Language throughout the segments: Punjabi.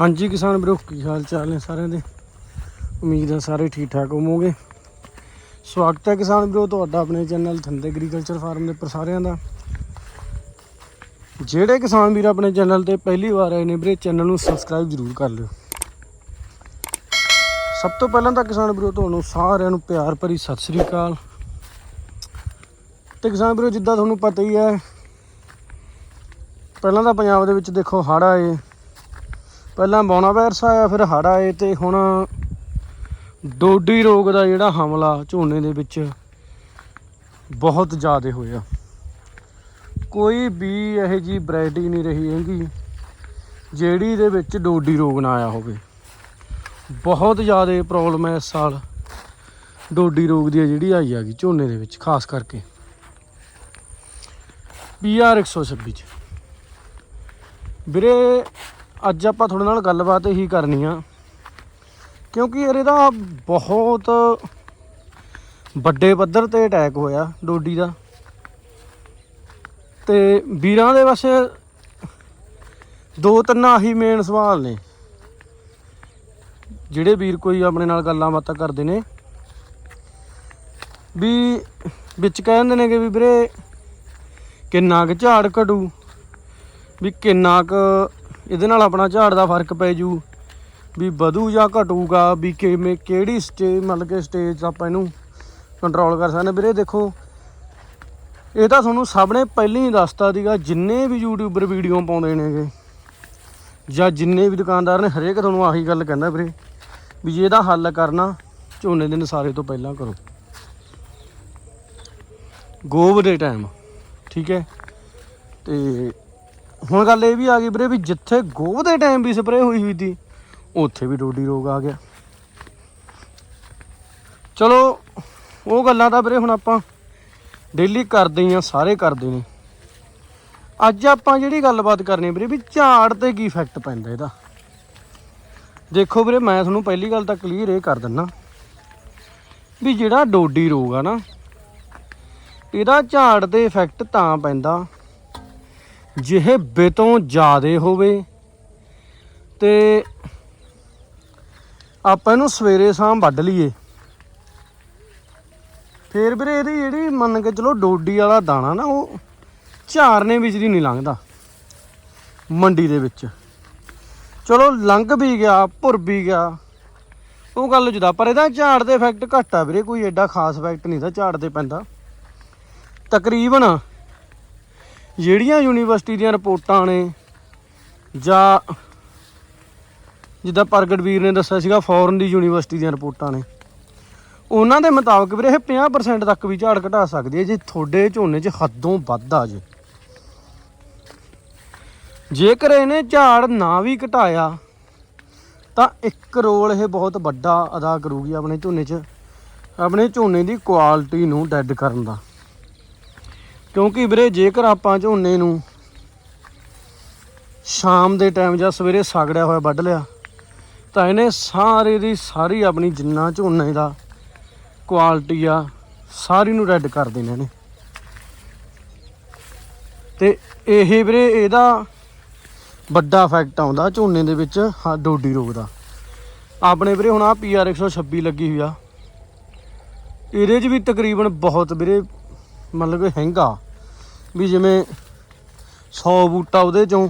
ਹਾਂਜੀ ਕਿਸਾਨ ਵੀਰੋ, ਕੀ ਹਾਲ ਚਾਲ ਨੇ ਸਾਰਿਆਂ ਦੇ? ਉਮੀਦ ਹੈ ਸਾਰੇ ਠੀਕ ਠਾਕ ਹੋਵੋਗੇ। ਸਵਾਗਤ ਹੈ ਕਿਸਾਨ ਵੀਰੋ, ਤੁਹਾਡਾ ਆਪਣੇ ਚੈਨਲ ਥੰਦੇ ਐਗਰੀਕਲਚਰ ਫਾਰਮ ਦੇ ਉੱਪਰ ਸਾਰਿਆਂ ਦਾ। ਜਿਹੜੇ ਕਿਸਾਨ ਵੀਰ ਆਪਣੇ ਚੈਨਲ ਤੇ ਪਹਿਲੀ ਵਾਰ ਆਏ ਨੇ ਵੀਰੇ, ਚੈਨਲ ਨੂੰ ਸਬਸਕ੍ਰਾਈਬ ਜ਼ਰੂਰ ਕਰ ਲਿਓ। ਸਭ ਤੋਂ ਪਹਿਲਾਂ ਤਾਂ ਕਿਸਾਨ ਵੀਰੋ, ਤੁਹਾਨੂੰ ਸਾਰਿਆਂ ਨੂੰ ਪਿਆਰ ਭਰੀ ਸਤਿ ਸ੍ਰੀ ਅਕਾਲ। ਤੇ ਕਿਸਾਨ ਵੀਰੋ, ਜਿੱਦਾਂ ਤੁਹਾਨੂੰ ਪਤਾ ਹੀ ਹੈ, ਪਹਿਲਾਂ ਤਾਂ ਪੰਜਾਬ ਦੇ ਵਿੱਚ ਦੇਖੋ ਹੜ੍ਹ ਆਏ। ਪਹਿਲਾਂ ਬੌਣਾ ਵਾਇਰਸ ਆਇਆ, ਫਿਰ ਹੜ੍ਹ ਆਏ ਤੇ ਹੁਣ ਡੋਡੀ ਰੋਗ ਦਾ ਜਿਹੜਾ ਹਮਲਾ ਝੋਨੇ ਦੇ ਵਿੱਚ ਬਹੁਤ ਜ਼ਿਆਦਾ ਹੋਇਆ। ਕੋਈ ਵੀ ਇਹੋ ਜੀ ਵੈਰਾਈਟੀ ਨਹੀਂ ਰਹੀ ਹੈਗੀ, ਜਿਹੜੀ ਦੇ ਵਿੱਚ ਡੋਡੀ ਰੋਗ ਨਾ ਆਇਆ ਹੋਵੇ। ਬਹੁਤ ਜ਼ਿਆਦਾ ਪ੍ਰੋਬਲਮ ਹੈ ਇਸ ਸਾਲ ਡੋਡੀ ਰੋਗ ਦੀ ਹੈ ਜਿਹੜੀ ਆਈ ਆ ਗਈ ਝੋਨੇ ਦੇ ਵਿੱਚ, ਖਾਸ ਕਰਕੇ। ਪੀਆਰ 126 ਚ। ਵੀਰੇ ਅੱਜ ਆਪਾਂ ਤੁਹਾਡੇ ਨਾਲ ਗੱਲਬਾਤ ਇਹੀ ਕਰਨੀ ਆ। ਕਿਉਂਕਿ ਯਾਰ ਇਹਦਾ ਬਹੁਤ ਵੱਡੇ ਪੱਧਰ ਤੇ ਅਟੈਕ ਹੋਇਆ ਡੋਡੀ ਦਾ। ਤੇ ਵੀਰਾਂ ਦੇ ਬਸ ਦੋ ਤਿੰਨ ਆਹੀ ਮੇਨ ਸਵਾਲ ਨੇ। ਜਿਹੜੇ ਵੀਰ ਕੋਈ ਆਪਣੇ ਨਾਲ ਗੱਲਾਂ ਬਾਤਾਂ ਕਰਦੇ ਨੇ। ਵੀ ਵਿੱਚ ਕਹਿੰਦੇ ਨੇ ਕਿ ਵੀ ਵੀਰੇ ਕਿੰਨਾ ਕੁ ਝਾੜ ਘਟੂ, ਵੀ ਕਿੰਨਾ ਕੁ ਇਹਦੇ ਨਾਲ ਆਪਣਾ ਝਾੜ ਦਾ ਫ਼ਰਕ ਪੈ ਜੂ। ਵੀ ਵਧੂ ਜਾਂ ਘਟੂਗਾ, ਵੀ ਕਿਵੇਂ, ਕਿਹੜੀ ਸਟੇਜ ਮਤਲਬ ਕਿ ਸਟੇਜ ਆਪਾਂ ਇਹਨੂੰ ਕੰਟਰੋਲ ਕਰ ਸਕਦੇ ਵੀਰੇ ਦੇਖੋ, ਇਹ ਤਾਂ ਤੁਹਾਨੂੰ ਸਭ ਨੇ ਪਹਿਲਾਂ ਹੀ ਦੱਸਤਾ ਸੀਗਾ, ਜਿੰਨੇ ਵੀ ਯੂਟਿਊਬਰ ਵੀਡੀਓ ਪਾਉਂਦੇ ਨੇਗੇ ਜਾਂ ਜਿੰਨੇ ਵੀ ਦੁਕਾਨਦਾਰ ਨੇ, ਹਰੇਕ ਤੁਹਾਨੂੰ ਆਹੀ ਗੱਲ ਕਹਿੰਦਾ ਵੀਰੇ, ਵੀ ਜੇ ਇਹਦਾ ਹੱਲ ਕਰਨਾ, ਝੋਨੇ ਦੇ ਨਸਾਰੇ ਤੋਂ ਪਹਿਲਾਂ ਕਰੋ। ਗੋਬ ਦੇ ਟਾਈਮ ਠੀਕ ਹੈ? ਤੇ ਹੁਣ ਗੱਲ ਇਹ ਵੀ ਆ ਗਈ ਵੀਰੇ ਵੀ ਜਿੱਥੇ ਗੋਹ ਦੇ ਟਾਈਮ ਵੀ ਸਪਰੇਅ ਹੋਈ ਹੋਈ ਸੀ, ਉੱਥੇ ਵੀ ਡੋਡੀ ਰੋਗ ਆ ਗਿਆ। ਚਲੋ, ਉਹ ਗੱਲਾਂ ਤਾਂ ਵੀਰੇ ਹੁਣ ਆਪਾਂ ਡੇਲੀ ਕਰਦੇ ਹੀ ਆ, ਸਾਰੇ ਕਰਦੇ ਨੇ। ਅੱਜ ਆਪਾਂ ਜਿਹੜੀ ਗੱਲਬਾਤ ਕਰਨੀ ਵੀਰੇ ਵੀ ਝਾੜ ਤੇ ਕੀ ਇਫੈਕਟ ਪੈਂਦਾ ਇਹਦਾ। ਦੇਖੋ ਵੀਰੇ, ਮੈਂ ਤੁਹਾਨੂੰ ਪਹਿਲੀ ਗੱਲ ਤਾਂ ਕਲੀਅਰ ਇਹ ਕਰ ਦਿੰਨਾ ਵੀ ਜਿਹੜਾ ਡੋਡੀ ਰੋਗ ਆ ਨਾ, ਇਹਦਾ ਝਾੜ ਤੇ ਇਫੈਕਟ ਤਾਂ ਪੈਂਦਾ। ਜਿਹੇ ਬਿਤੋਂ ਜ਼ਿਆਦੇ ਹੋਵੇ। ਤੇ ਆਪਾਂ ਇਹਨੂੰ ਸਵੇਰੇ ਸ਼ਾਮ ਵੱਢ ਲਈਏ। ਫੇਰ ਵੀਰੇ ਇਹਦੀ ਜਿਹੜੀ ਮੰਨ ਕੇ ਚਲੋ ਡੋਡੀ ਵਾਲਾ ਦਾਣਾ ਨਾ, ਉਹ ਝਾਰਨੇ ਵਿੱਚ ਦੀ ਨਹੀਂ ਲੰਘਦਾ ਮੰਡੀ ਦੇ ਵਿੱਚ। ਚਲੋ ਲੰਘ ਵੀ ਗਿਆ, ਭੁਰ ਵੀ ਗਿਆ। ਉਹ ਗੱਲ ਜੁਦਾ, ਪਰ ਇਹਦਾ ਝਾੜ ਦੇ ਇਫੈਕਟ ਘੱਟ ਆ ਵੀਰੇ, ਕੋਈ ਐਡਾ ਖਾਸ ਇਫੈਕਟ ਨਹੀਂ ਦਾ ਝਾੜ ਤੇ ਪੈਂਦਾ। ਤਕਰੀਬਨ ਜਿਹੜੀਆਂ ਯੂਨੀਵਰਸਿਟੀ ਦੀਆਂ ਰਿਪੋਰਟਾਂ ਨੇ ਜਾਂ ਜਿੱਦਾਂ ਪ੍ਰਗਟ ਵੀਰ ਨੇ ਦੱਸਿਆ ਸੀਗਾ ਫੋਰਨ ਦੀ ਯੂਨੀਵਰਸਿਟੀ ਦੀਆਂ ਰਿਪੋਰਟਾਂ ਨੇ, ਉਹਨਾਂ ਦੇ ਮੁਤਾਬਕ ਵੀਰੇ ਇਹ 50% ਤੱਕ ਵੀ ਝਾੜ ਘਟਾ ਸਕਦੀ ਹੈ ਜੇ ਤੁਹਾਡੇ ਝੋਨੇ 'ਚ ਹੱਦੋਂ ਵੱਧ ਆ ਜੇ। ਜੇਕਰ ਇਹਨੇ ਝਾੜ ਨਾ ਵੀ ਘਟਾਇਆ, ਤਾਂ ਇੱਕ ਰੋਲ ਇਹ ਬਹੁਤ ਵੱਡਾ ਅਦਾ ਕਰੂਗੀ ਆਪਣੇ ਝੋਨੇ 'ਚ, ਆਪਣੇ ਝੋਨੇ ਦੀ ਕੁਆਲਿਟੀ ਨੂੰ ਡੈਡ ਕਰਨ ਦਾ। ਕਿਉਂਕਿ ਵੀਰੇ, ਜੇਕਰ ਆਪਾਂ ਝੋਨੇ ਨੂੰ ਸ਼ਾਮ ਦੇ ਟਾਈਮ ਜਾਂ ਸਵੇਰੇ ਸਾਗੜਿਆ ਹੋਇਆ ਵੱਢ ਲਿਆ, ਤਾਂ ਇਹਨੇ ਸਾਰੇ ਦੀ ਸਾਰੀ ਆਪਣੀ ਜਿੰਨਾ ਝੋਨੇ ਦਾ ਕੁਆਲਿਟੀ ਆ, ਸਾਰੀ ਨੂੰ ਰੈੱਡ ਕਰ ਦੇਣਾ ਇਹਨੇ। ਤੇ ਇਹ ਵੀਰੇ, ਇਹਦਾ ਵੱਡਾ ਇਫੈਕਟ ਆਉਂਦਾ ਝੋਨੇ ਦੇ ਵਿੱਚ, ਹਾਂ, ਡੋਡੀ ਰੋਗ ਦਾ। ਆਪਣੇ ਵੀਰੇ, ਹੁਣ ਆ ਪੀਆਰ 126 ਲੱਗੀ ਹੋਈ ਆ। ਇਹਦੇ 'ਚ ਵੀ ਤਕਰੀਬਨ ਬਹੁਤ ਵੀਰੇ, ਮਤਲਬ ਕਿ ਹੈਂਗਾ। ਵੀ ਜਿਵੇਂ 100 ਬੂਟਾ ਉਹਦੇ ਚੋਂ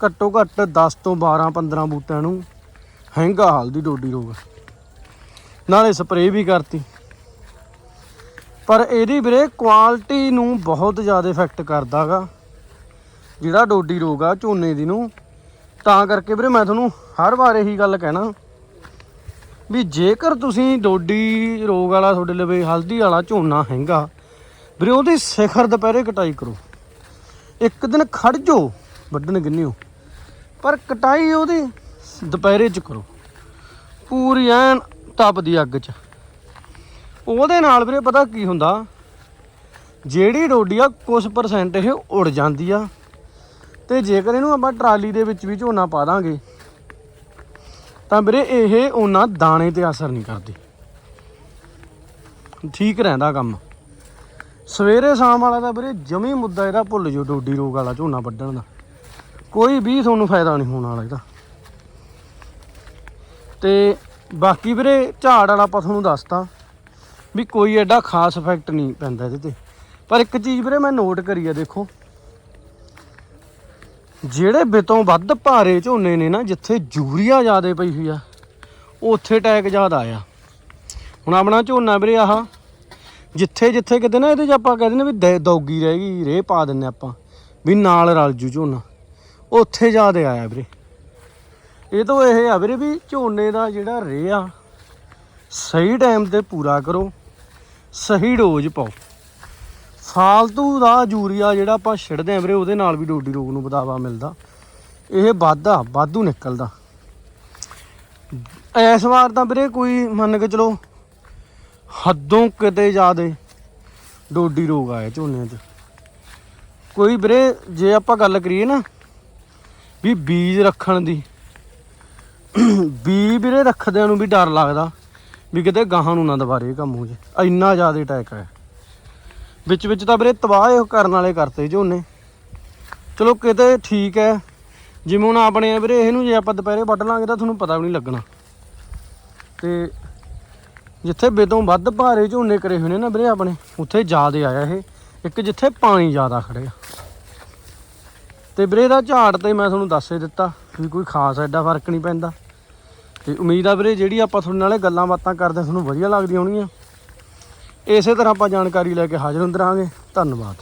ਘੱਟੋ ਘੱਟ 10 ਤੋਂ 12 15 ਬੂਟਿਆਂ ਨੂੰ ਹੈਂਗਾ ਹਲਦੀ ਡੋਡੀ ਰੋਗ ਨਾਲੇ ਸਪਰੇਅ ਵੀ ਕਰਤੀ। ਪਰ ਇਹਦੀ ਵੀਰੇ ਕੁਆਲਿਟੀ ਨੂੰ ਬਹੁਤ ਜ਼ਿਆਦਾ ਇਫੈਕਟ ਕਰਦਾਗਾ। ਜਿਹੜਾ ਡੋਡੀ ਰੋਗ ਆ ਝੋਨੇ ਦੀ ਨੂੰ, ਤਾਂ ਕਰਕੇ ਵੀਰੇ ਮੈਂ ਤੁਹਾਨੂੰ ਹਰ ਵਾਰ ਇਹੀ ਗੱਲ ਕਹਿਣਾ ਵੀ ਜੇਕਰ ਤੁਸੀਂ ਡੋਡੀ ਰੋਗ ਵਾਲਾ ਤੁਹਾਡੇ ਲਵੇ ਹਲਦੀ ਵਾਲਾ ਝੋਨਾ ਹੈਗਾ, ਵੀਰੇ ਉਹਦੀ ਸਿਖਰ ਦੁਪਹਿਰੇ ਕਟਾਈ ਕਰੋ। ਇੱਕ ਦਿਨ ਖੜ ਜੋ ਵੱਢਣ ਕਿੰਨਿਓ ਪਰ ਕਟਾਈ ਉਹਦੀ ਦੁਪਹਿਰੇ ਚ ਕਰੋ। ਪੂਰੀ ਐਨ ਤਪਦੀ ਅੱਗ ਚ। ਉਹਦੇ ਨਾਲ ਵੀਰੇ ਪਤਾ ਕੀ ਹੁੰਦਾ? ਜਿਹੜੀ ਡੋਡੀ ਆ ਕੁਝ ਪਰਸੈਂਟ ਇਹ ਉੜ ਜਾਂਦੀ ਆ। ਤੇ ਜੇਕਰ ਇਹਨੂੰ ਆਪਾਂ ਟਰਾਲੀ ਦੇ ਵਿੱਚ ਵੀ ਝੋਨਾ ਪਾ ਦਾਂਗੇ, ਤਾਂ ਵੀਰੇ ਇਹ ਉਹਨਾਂ ਦਾਣੇ ਤੇ ਅਸਰ ਨਹੀਂ ਕਰਦੀ। ਠੀਕ ਰਹਿੰਦਾ ਕੰਮ। ਸਵੇਰੇ ਸ਼ਾਮ ਵਾਲਾ ਤਾਂ ਵੀਰੇ ਜਮੀ ਮੁੱਦਾ ਇਹਦਾ ਭੁੱਲ ਜੋ ਡੋਡੀ ਰੋਗ ਵਾਲਾ ਝੋਨਾ ਵੱਢਣ ਦਾ। ਕੋਈ ਵੀ ਤੁਹਾਨੂੰ ਫਾਇਦਾ ਨਹੀਂ ਹੋਣ ਵਾਲਾ ਇਹਦਾ। ਤੇ ਬਾਕੀ ਵੀਰੇ ਝਾੜ ਵਾਲਾ ਆਪਾਂ ਤੁਹਾਨੂੰ ਦੱਸਤਾ ਵੀ ਕੋਈ ਐਡਾ ਖਾਸ ਇਫੈਕਟ ਨਹੀਂ ਪੈਂਦਾ ਇਹਦੇ ਤੇ। ਪਰ ਇੱਕ ਚੀਜ਼ ਵੀਰੇ ਮੈਂ ਨੋਟ ਕਰੀ ਆ ਦੇਖੋ। ਜਿਹੜੇ ਬਿਤੋਂ ਵੱਧ ਭਾਰੇ ਝੋਨੇ ਨੇ ਨਾ, ਜਿੱਥੇ ਯੂਰੀਆ ਜ਼ਿਆਦਾ ਪਈ ਹੋਈ ਆ, ਉੱਥੇ ਟੈਕ ਜ਼ਿਆਦਾ ਆਇਆ। ਹੁਣ ਆਪਣਾ ਝੋਨਾ ਵੀਰੇ ਆਹ ਜਿੱਥੇ ਜਿੱਥੇ ਕਿਤੇ ਨਾ ਇਹਦੇ 'ਚ ਆਪਾਂ ਕਹਿੰਦੇ ਨੇ ਵੀ ਦੈ- ਦੌਗੀ ਰਹਿ ਗਈ, ਰੇਹ ਪਾ ਦਿੰਨੇ ਆਪਾਂ, ਵੀ ਨਾਲ ਰਲ ਜੂ ਝੋਨਾ। ਉੱਥੇ ਜ਼ਿਆਦੇ ਆਇਆ ਵੀਰੇ। ਇਹ ਤੋਂ ਇਹ ਆ ਵੀਰੇ ਵੀ ਝੋਨੇ ਦਾ ਜਿਹੜਾ ਰੇਹ ਆ, ਸਹੀ ਟਾਈਮ ਤੇ ਪੂਰਾ ਕਰੋ, ਸਹੀ ਡੋਜ਼ ਪਾਓ। ਫਾਲਤੂ ਦਾ ਯੂਰੀਆ ਜਿਹੜਾ ਆਪਾਂ ਛਿੜਦੇ ਆਂ ਵੀਰੇ, ਉਹਦੇ ਨਾਲ ਵੀ ਡੋਡੀ ਰੋਗ ਨੂੰ ਵਧਾਵਾ ਮਿਲਦਾ। ਇਹ ਵਾਧਾ, ਵਾਧੂ ਨਿਕਲਦਾ। ਇਸ ਵਾਰ ਤਾਂ ਵੀਰੇ ਕੋਈ ਮੰਨ ਕੇ ਚਲੋ ਹੱਦੋਂ ਕਿਤੇ ਜ਼ਿਆਦੇ ਡੋਡੀ ਰੋਗ ਆਇਆ ਝੋਨਿਆਂ 'ਚ। ਕੋਈ ਵੀਰੇ, ਜੇ ਆਪਾਂ ਗੱਲ ਕਰੀਏ ਨਾ ਵੀ ਬੀਜ ਰੱਖਣ ਦੀ ਬੀ ਵੀਰੇ ਰੱਖਦਿਆਂ ਨੂੰ ਵੀ ਡਰ ਲੱਗਦਾ ਵੀ ਕਿਤੇ ਗਾਹਾਂ ਨੂੰ ਨਾ ਦੁਬਾਰੇ ਇਹ ਕੰਮ ਹੋ ਜੇ। ਇੰਨਾ ਜ਼ਿਆਦਾ ਅਟੈਕ ਹੈ ਵਿੱਚ ਵਿੱਚ ਤਾਂ ਵੀਰੇ ਤਬਾਹ ਇਹ ਕਰਨ ਵਾਲੇ ਕਰਤੇ ਝੋਨੇ। ਚਲੋ ਕਿਤੇ ਠੀਕ ਹੈ। ਜਿਵੇਂ ਹੁਣ ਆਪਣੇ ਵੀਰੇ, ਇਹਨੂੰ ਜੇ ਆਪਾਂ ਦੁਪਹਿਰੇ ਵੱਢ ਲਾਂਗੇ ਤਾਂ ਤੁਹਾਨੂੰ ਪਤਾ ਵੀ ਨਹੀਂ ਲੱਗਣਾ। ਤੇ ਜਿੱਥੇ ਬੇਦੋਂ ਵੱਧ ਭਾਰੇ ਝੋਨੇ ਕਰੇ ਹੋਏ ਨੇ ਨਾ ਵੀਰੇ ਆਪਣੇ, ਉੱਥੇ ਜ਼ਿਆਦੇ ਆਇਆ ਇਹ। ਇੱਕ ਜਿੱਥੇ ਪਾਣੀ ਜ਼ਿਆਦਾ ਖੜਿਆ ਤੇ ਵੀਰੇ ਦਾ ਝਾੜ ਤੇ ਮੈਂ ਤੁਹਾਨੂੰ ਦੱਸ ਹੀ ਦਿੱਤਾ ਵੀ ਕੋਈ ਖਾਸ ਐਡਾ ਫ਼ਰਕ ਨਹੀਂ ਪੈਂਦਾ। ਤੇ ਉਮੀਦ ਆ ਵੀਰੇ ਜਿਹੜੀ ਆਪਾਂ ਤੁਹਾਡੇ ਨਾਲੇ ਗੱਲਾਂ ਬਾਤਾਂ ਕਰਦੇ ਤੁਹਾਨੂੰ ਵਧੀਆ ਲੱਗਦੀਆਂ ਹੋਣਗੀਆਂ। ਇਸੇ ਤਰ੍ਹਾਂ ਆਪਾਂ ਜਾਣਕਾਰੀ ਲੈ ਕੇ ਹਾਜ਼ਰ ਹੁੰਦੇ ਰਹਾਂਗੇ। ਧੰਨਵਾਦ।